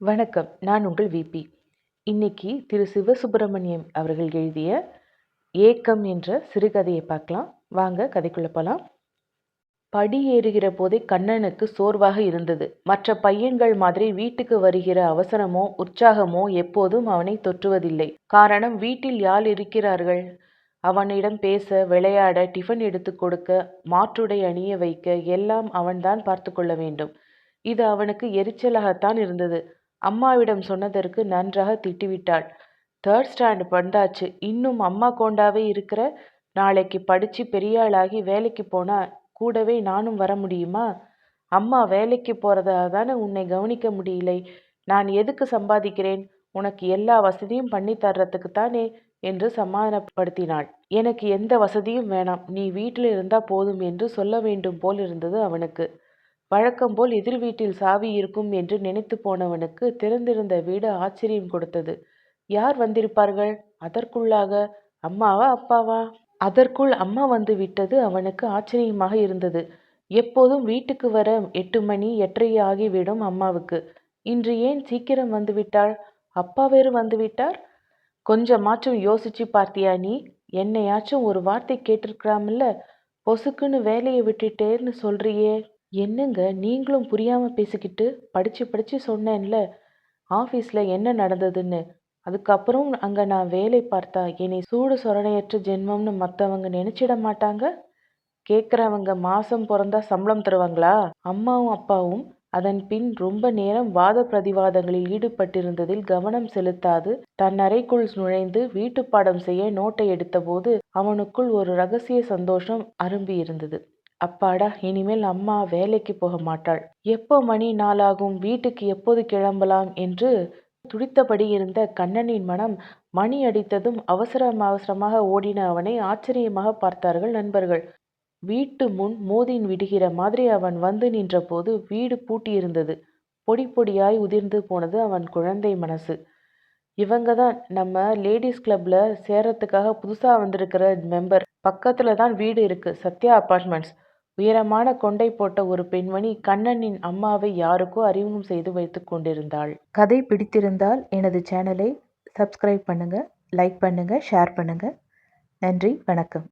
வணக்கம். நான் உங்கள் விபி இன்னைக்கு திரு சிவசுப்பிரமணியம் அவர்கள் எழுதிய ஏக்கம் என்ற சிறுகதையை பார்க்கலாம். வாங்க கதைக்குள்ள போகலாம் படி ஏறுகிற போதே கண்ணனுக்கு சோர்வாக இருந்தது. மற்ற பையன்கள் மாதிரி வீட்டுக்கு வருகிற அவசரமோ உற்சாகமோ எப்போதும் அவனை தொற்றுவதில்லை. காரணம் வீட்டில் யார் இருக்கிறார்கள்? அவனிடம் பேச விளையாட டிஃபன் எடுத்து கொடுக்க மாற்றுடை அணிய வைக்க எல்லாம் அவன்தான் பார்த்து கொள்ள வேண்டும். இது அவனுக்கு எரிச்சலாகத்தான் இருந்தது. அம்மாவிடம் சொன்னதற்கு நன்றாக திட்டிவிட்டாள். தேர்ட் ஸ்டாண்ட் வந்தாச்சு இன்னும் அம்மா கோண்டாவே இருக்கிற நாளைக்கு படிச்சு பெரியாளாகி வேலைக்கு போனா கூடவே நானும் வர முடியுமா? அம்மா வேலைக்கு போறதா தானே உன்னை கவனிக்க முடியலை. நான் எதுக்கு சம்பாதிக்கிறேன்? உனக்கு எல்லா வசதியும் பண்ணி தர்றதுக்கு தானே? என்று சமாதானப்படுத்தினாள். எனக்கு எந்த வசதியும் வேணாம். நீ வீட்டில் இருந்தா போதும் என்று சொல்ல வேண்டும் போல் இருந்தது அவனுக்கு. வழக்கம்போல் எதிர் வீட்டில் சாவி இருக்கும் என்று நினைத்து போனவனுக்கு திறந்திருந்த வீடு ஆச்சரியம் கொடுத்தது. யார் வந்திருப்பார்கள்? அதற்குள்ளாக அம்மாவா அப்பாவா? அதற்குள் அம்மா வந்து விட்டது அவனுக்கு ஆச்சரியமாக இருந்தது. எப்போதும் வீட்டுக்கு வர எட்டு மணி எட்டரை ஆகிவிடும் அம்மாவுக்கு. இன்று ஏன் சீக்கிரம் வந்துவிட்டாள் அப்பா வேறு வந்துவிட்டார் கொஞ்சமாச்சும் யோசிச்சு பார்த்தியா நீ? என்னையாச்சும் ஒரு வார்த்தை கேட்டிருக்கிறாமில்ல? பொசுக்குன்னு வேலையை விட்டுட்டேன்னு சொல்றியே. என்னங்க நீங்களும் புரியாமல் பேசிக்கிட்டு படித்து படித்து சொன்னேன்ல ஆஃபீஸில் என்ன நடந்ததுன்னு. அதுக்கப்புறம் அங்கே நான் வேலை பார்த்தா என்னை சூடு சொரணையற்ற ஜென்மம்னு மற்றவங்க நினச்சிட மாட்டாங்க? கேட்குறவங்க மாதம் பிறந்தா சம்பளம் தருவாங்களா? அம்மாவும் அப்பாவும் அதன் பின் ரொம்ப நேரம் வாத பிரதிவாதங்களில் ஈடுபட்டிருந்ததில் கவனம் செலுத்தாது. தன் அறைக்குள் நுழைந்து வீட்டுப்பாடம் செய்ய நோட்டை எடுத்தபோது அவனுக்குள் ஒரு ரகசிய சந்தோஷம் அரும்பி இருந்தது அப்பாடா இனிமேல் அம்மா வேலைக்கு போக மாட்டாள். எப்போ மணி நாளாகும்? வீட்டுக்கு எப்போது கிளம்பலாம்? என்று துடித்தபடி இருந்த கண்ணனின் மனம் மணி அடித்ததும் அவசரம் அவசரமாக ஓடின அவனை ஆச்சரியமாக பார்த்தார்கள் நண்பர்கள். வீட்டு முன் மோதின் விடுகிற மாதிரி அவன் வந்து நின்றபோது வீடு பூட்டியிருந்தது. பொடி பொடியாய் உதிர்ந்து போனது அவன் குழந்தை மனசு. இவங்க தான் நம்ம லேடிஸ் கிளப்ல சேரத்துக்காக புதுசாக வந்திருக்கிற மெம்பர். பக்கத்துல தான் வீடு இருக்கு. சத்யா அப்பார்ட்மெண்ட்ஸ் உயரமான கொண்டை போட்ட ஒரு பெண்மணி கண்ணனின் அம்மாவை யாருக்கோ அறிமுகம் செய்து வைத்து கொண்டிருந்தாள். கதை பிடித்திருந்தால் எனது சேனலை சப்ஸ்கிரைப் பண்ணுங்கள் லைக் பண்ணுங்கள் ஷேர் பண்ணுங்கள் நன்றி வணக்கம்.